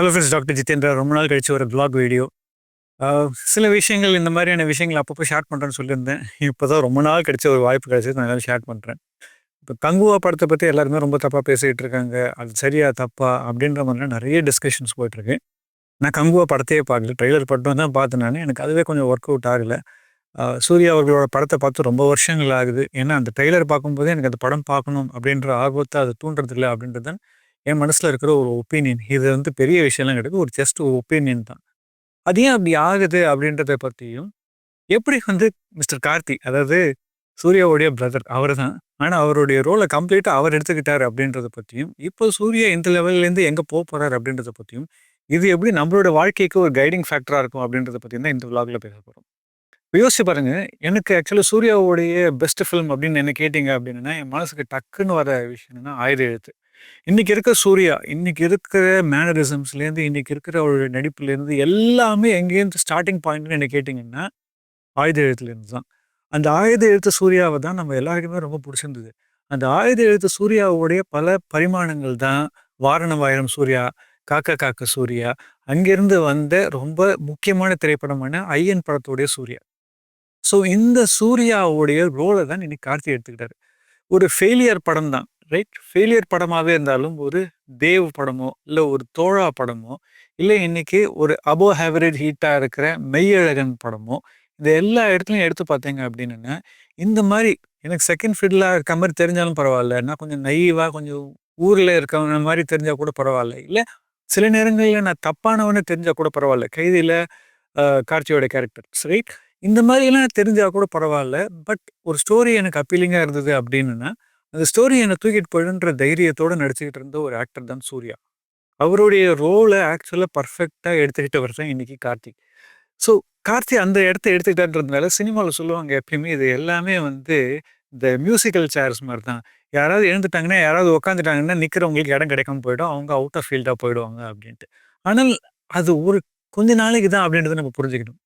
Hello friends doctor Jitendra ரொம்ப நாள் கழிச்சு ஒரு பிளாக் வீடியோ சில விஷயங்கள் இந்த மாதிரியான விஷயங்கள் அப்பப்போ ஷேர் பண்ணுறேன்னு சொல்லியிருந்தேன். இப்போ தான் ரொம்ப நாள் கழிச்ச ஒரு வாய்ப்பு கிடைச்சது நான் எல்லாம் ஷேர் பண்ணுறேன் இப்போ கங்குவா படத்தை பற்றி எல்லாருமே ரொம்ப தப்பாக பேசிகிட்டு இருக்காங்க. அது சரியா தப்பா அப்படின்ற மாதிரிலாம் நிறைய டிஸ்கஷன்ஸ் போயிட்டுருக்கு. நான் கங்குவா படத்தையே பார்க்கல. ட்ரெய்லர் படம் தான் பார்த்தேன் நான். எனக்கு அதுவே கொஞ்சம் ஒர்க் அவுட் ஆகலை. சூர்யா அவர்களோட படத்தை பார்த்து ரொம்ப வருஷங்கள் ஆகுது. ஏன்னா அந்த ட்ரெய்லர் பார்க்கும்போதே எனக்கு அந்த படம் பார்க்கணும் அப்படின்ற ஆர்வத்தை அதை தூண்டுறது இல்லை அப்படின்றது தான் என் மனசில் இருக்கிற ஒரு ஒப்பீனியன் இது வந்து பெரிய விஷயம்லாம் கிடையாது. ஒரு ஜஸ்ட் ஒரு ஒப்பீனியன் தான். அது ஏன் அப்படி ஆகுது அப்படின்றத பற்றியும் எப்படி வந்து மிஸ்டர் கார்த்தி அதாவது சூர்யாவுடைய பிரதர் அவர் தான் ஆனால் அவருடைய ரோலை கம்ப்ளீட்டாக அவர் எடுத்துக்கிட்டார் அப்படின்றத பற்றியும் இப்போ சூர்யா இந்த லெவல்லேருந்து எங்கே போக போகிறாரு அப்படின்றத பற்றியும் இது எப்படி நம்மளோட வாழ்க்கைக்கு ஒரு கைடிங் ஃபேக்டராக இருக்கும் அப்படின்றத பற்றியும் தான் இந்த விலாகில் பேச போகிறோம் யோசிச்சு பாருங்க எனக்கு ஆக்சுவலாக சூர்யாவுடைய பெஸ்ட் ஃபிலிம் அப்படின்னு என்ன கேட்டிங்க அப்படின்னா என் மனசுக்கு டக்குன்னு வர விஷயம் என்னன்னா ஆயுத எழுத்து இன்னைக்கு இருக்க சூர்யா இன்னைக்கு இருக்கிற மேனரிசம்ஸ்லேருந்து இன்னைக்கு இருக்கிற அவருடைய நடிப்புலேருந்து எல்லாமே எங்கேருந்து ஸ்டார்டிங் பாயிண்ட்னு என்ன கேட்டிங்கன்னா ஆயுத எழுத்துலேருந்து தான். அந்த ஆயுத எழுத்து சூர்யாவை தான் நம்ம எல்லாருக்குமே ரொம்ப பிடிச்சிருந்தது. அந்த ஆயுத எழுத்து சூர்யாவுடைய பல பரிமாணங்கள் தான் வாரணவாயிரம் சூர்யா காக்க காக்க சூர்யா அங்கிருந்து வந்த ரொம்ப முக்கியமான திரைப்படமான ஐயன் படத்துடைய சூர்யா. ஸோ இந்த சூர்யாவுடைய ரோலை தான் இன்னைக்கு கார்த்தி எடுத்துக்கிட்டாரு. ஒரு ஃபெயிலியர் படம் தான். ரைட் ஃபெயிலியர் படமாகவே இருந்தாலும் ஒரு தேவ் படமோ இல்லை ஒரு தோழா படமோ இல்லை இன்னைக்கு ஒரு அபோ ஹேவரேஜ் ஹீட்டாக இருக்கிற மெய்யழகன் படமோ இந்த எல்லா இடத்துலையும் எடுத்து பார்த்தீங்க அப்படின்னா இந்த மாதிரி எனக்கு செகண்ட் ஃபீல்டில் இருக்க மாதிரி தெரிஞ்சாலும் பரவாயில்ல. நான் கொஞ்சம் நைவாக கொஞ்சம் ஊரில் இருக்கவன மாதிரி தெரிஞ்சால் கூட பரவாயில்ல. இல்லை சில நேரங்களில் நான் தப்பானவனே தெரிஞ்சால் கூட பரவாயில்ல. கைதியில் கார்த்தியோட கேரக்டர்ஸ் ரைட் இந்த மாதிரிலாம் தெரிஞ்சால் கூட பரவாயில்ல. பட் ஒரு ஸ்டோரி எனக்கு அப்பீலிங்காக இருந்தது அப்படின்னா அந்த ஸ்டோரி என்னை தூக்கிட்டு போயிடுன்ற தைரியத்தோடு நடிச்சுக்கிட்டு இருந்த ஒரு ஆக்டர் தான் சூர்யா. அவருடைய ரோலை ஆக்சுவலாக பர்ஃபெக்டாக எடுத்துக்கிட்டவர் தான் இன்னைக்கு கார்த்திக். ஸோ கார்த்தி அந்த இடத்த எடுத்துக்கிட்டான்றதுனால சினிமாவில் சொல்லுவாங்க எப்பயுமே இது எல்லாமே வந்து இந்த மியூசிக்கல் சேர்ஸ் மாதிரி தான். யாராவது எழுந்துட்டாங்கன்னா யாராவது உட்காந்துட்டாங்கன்னா நிற்கிறவங்களுக்கு இடம் கிடைக்காம போயிடும். அவங்க அவுட் ஆஃப் ஃபீல்டாக போயிடுவாங்க அப்படின்ட்டு. ஆனால் அது ஒரு கொஞ்ச நாளைக்கு தான் அப்படின்றத நம்ம புரிஞ்சுக்கணும்.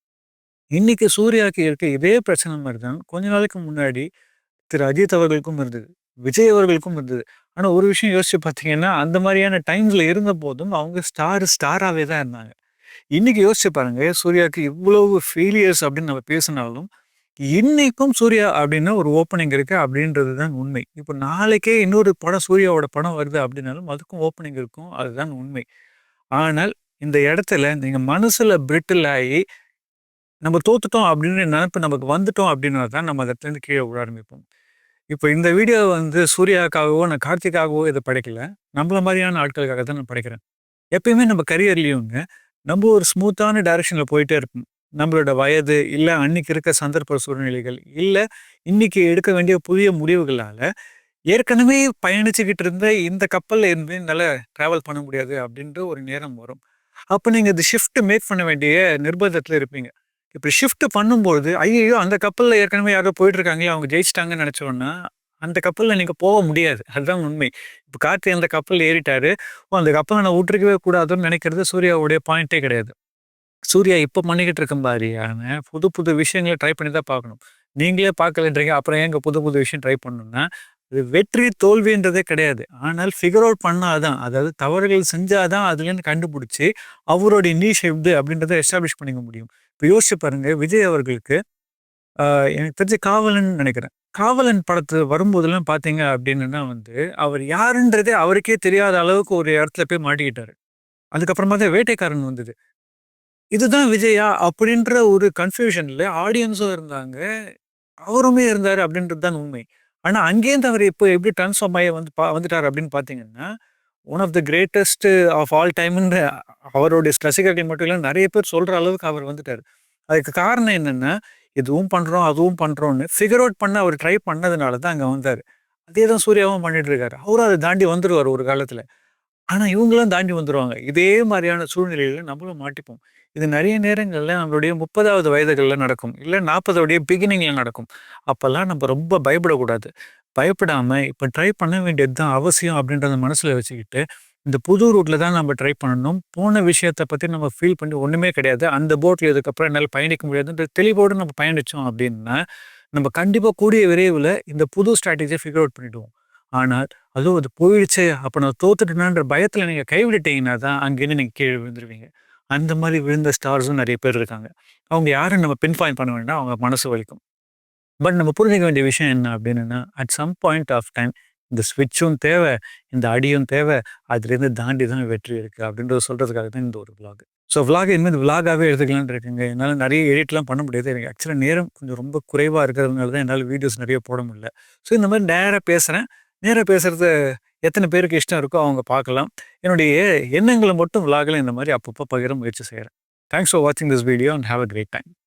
இன்னைக்கு சூர்யாவுக்கு இருக்க இதே பிரச்சனை மாதிரி தான் கொஞ்ச நாளைக்கு முன்னாடி திரு அஜித் அவர்களுக்கும் இருந்தது. விஜய் அவர்களுக்கும் இருந்தது ஆனால் ஒரு விஷயம் யோசிச்சு பார்த்தீங்கன்னா அந்த மாதிரியான டைம்ஸில் இருந்த போதும் அவங்க ஸ்டார் ஸ்டாராகவே தான் இருந்தாங்க. இன்னைக்கு யோசிச்சு பாருங்க சூர்யாவுக்கு இவ்வளவு ஃபெயிலியர்ஸ் அப்படின்னு நம்ம பேசினாலும் இன்னைக்கும் சூர்யா அப்படின்னா ஒரு ஓப்பனிங் இருக்கு அப்படின்றது தான் உண்மை. இப்போ நாளைக்கே இன்னொரு படம் சூர்யாவோட படம் வருது அப்படின்னாலும் அதுக்கும் ஓப்பனிங் இருக்கும் அதுதான் உண்மை. ஆனால் இந்த இடத்துல நீங்க மனசுல பிரிட்டில் ஆகி நம்ம தோத்துட்டோம் அப்படின்னு நினைப்பு நமக்கு வந்துட்டோம் அப்படின்னா தான் நம்ம அந்த கீழே விட ஆரம்பிப்போம். இப்போ இந்த வீடியோ வந்து சூர்யாவுக்காகவோ நான் கார்த்திக்காகவோ இதை படைக்கல. நம்மள மாதிரியான ஆட்களுக்காக தான் நான் படைக்கிறேன். எப்பயுமே நம்ம கரியர்லேயுங்க நம்ம ஒரு ஸ்மூத்தான டைரக்ஷனில் போயிட்டே இருப்போம் நம்மளோட வயது இல்லை அன்னைக்கு இருக்க சந்தர்ப்ப சூழ்நிலைகள் இல்லை இன்னைக்கு எடுக்க வேண்டிய புதிய முடிவுகளால் ஏற்கனவே பயணிச்சுக்கிட்டு இருந்த இந்த கப்பலில் இருந்து நல்லா ட்ராவல் பண்ண முடியாது அப்படின்ற ஒரு நேரம் வரும். அப்போ நீங்கள் இந்த ஷிஃப்ட் மேக் பண்ண வேண்டிய நிர்பந்தத்தில் இருப்பீங்க. இப்படி ஷிஃப்ட் பண்ணும்போது ஐயோ அந்த கப்பலில் ஏற்கனவே யாரோ போயிட்டுருக்காங்களே அவங்க ஜெயிச்சிட்டாங்கன்னு நினச்சோன்னா அந்த கப்பலில் நீங்கள் போக முடியாது. அதுதான் உண்மை. இப்போ கார்த்தி அந்த கப்பலில் ஏறிட்டாரு. ஓ அந்த கப்பலை நான் விட்டுருக்கவே கூடாதுன்னு நினைக்கிறது சூர்யாவுடைய பாயிண்டே கிடையாது. சூர்யா இப்போ பண்ணிக்கிட்டு இருக்கும் மாதிரியான புது புது விஷயங்களை ட்ரை பண்ணி தான் பார்க்கணும். நீங்களே பார்க்கலன்றீங்க அப்புறம் ஏங்க புது புது விஷயம் ட்ரை பண்ணணும்னா அது வெற்றி தோல்வின்றதே கிடையாது. ஆனால் ஃபிகர் அவுட் பண்ணாதான் அதாவது தவறுகள் செஞ்சாதான் அதுலேருந்து கண்டுபிடிச்சி அவருடைய நீஷ் எப்படி அப்படின்றத எஸ்டாப்ளிஷ் பண்ணிக்க முடியும். இப்போ யோசிச்சு பாருங்க விஜய் அவர்களுக்கு எனக்கு தெரிஞ்ச காவலன் நினைக்கிறேன். காவலன் படத்து வரும்போதெல்லாம் பார்த்தீங்க அப்படின்னா வந்து அவர் யாருன்றதே அவருக்கே தெரியாத அளவுக்கு ஒரு இடத்துல போய் மாட்டிக்கிட்டாரு. அதுக்கப்புறமா தான் வேட்டைக்காரன் வந்தது. இதுதான் விஜயா அப்படின்ற ஒரு கன்ஃபியூஷனில் ஆடியன்ஸும் இருந்தாங்க. அவருமே இருந்தார் அப்படின்றது தான் உண்மை. ஆனால் அங்கேருந்து அவர் இப்போ எப்படி டிரான்ஸ்ஃபார்ம் ஆகி வந்து பா வந்துட்டார் அப்படின்னு பார்த்தீங்கன்னா one of the greatest of all டைம்ன்ற அவருடைய ரசிகர்கள் மட்டும் இல்லை நிறைய பேர் சொல்கிற அளவுக்கு அவர் வந்துட்டார். அதுக்கு காரணம் என்னென்னா இதுவும் பண்ணுறோம் அதுவும் பண்ணுறோன்னு ஃபிகர் அவுட் பண்ண அவர் ட்ரை பண்ணதுனால தான் அங்கே வந்தார். அதே தான் சூர்யாவும் பண்ணிட்டு இருக்காரு. அவரும் அதை தாண்டி வந்துடுவார் ஒரு காலத்தில். ஆனால் இவங்களும் தாண்டி வந்துடுவாங்க இதே மாதிரியான சூழ்நிலையில நம்மளும் மாட்டிப்போம். இது நிறைய நேரங்களில் நம்மளுடைய முப்பதாவது வயதுகளில் நடக்கும். இல்லை நாற்பதோடைய பிகினிங்கில் நடக்கும். அப்போல்லாம் நம்ம ரொம்ப பயப்படக்கூடாது. பயப்படாமல் இப்போ ட்ரை பண்ண வேண்டியது தான் அவசியம் அப்படின்றத மனசில் வச்சுக்கிட்டு இந்த புது ரூட்டில் தான் நம்ம ட்ரை பண்ணணும். போன விஷயத்தை பற்றி நம்ம ஃபீல் பண்ணி ஒன்றுமே கிடையாது. அந்த போட்டில் இதுக்கப்புறம் என்னால் பயணிக்க முடியாதுன்ற தெளிவோடு நம்ம பயணித்தோம் அப்படின்னா நம்ம கண்டிப்பாக கூடிய விரைவில் இந்த புது ஸ்ட்ராட்டஜியை ஃபிகர் அவுட் பண்ணிவிடுவோம் ஆனால் அதுவும் அது போயிடுச்சே அப்போ நான் தோத்துட்டேனான்ற பயத்தில் நீங்கள் கைவிட்டுட்டீங்கன்னா தான் அங்கேருந்து நீங்கள் கீழே விழுந்துருவீங்க. அந்த மாதிரி விழுந்த ஸ்டார்ஸும் நிறைய பேர் இருக்காங்க. அவங்க யாரும் நம்ம பின் பாயிண்ட் பண்ண வேண்டாம் அவங்க மனசு வலிக்கும். பட் நம்ம புரிஞ்சிக்க வேண்டிய விஷயம் என்ன அப்படின்னா at some point of time இந்த ஸ்விட்சும் தேவை இந்த அடியும் தேவை அதுலேருந்து தாண்டி தான் வெற்றி இருக்குது அப்படின்றத சொல்கிறதுக்காக தான் இந்த ஒரு விளாக் ஸோ விளாக் இனிமேல் விளாகாகவே எடுத்துக்கலான் இருக்குங்க. என்னால் நிறைய எடிட்லாம் பண்ண முடியாது. எனக்கு ஆக்சுவலாக நேரம் கொஞ்சம் ரொம்ப குறைவாக இருக்கிறதுனால தான் என்னால் வீடியோஸ் நிறைய போட முடியல. ஸோ இந்த மாதிரி நேராக பேசுகிறேன் நேராக பேசுகிறது எத்தனை பேருக்கு இஷ்டம் இருக்கோ அவங்க பார்க்கலாம். என்னுடைய எண்ணங்களை மட்டும் விளாகில் இந்த மாதிரி அப்பப்போ பகிர முயற்சி செய்கிறேன் தேங்க்ஸ் ஃபார் வாட்சிங் this video and have a great time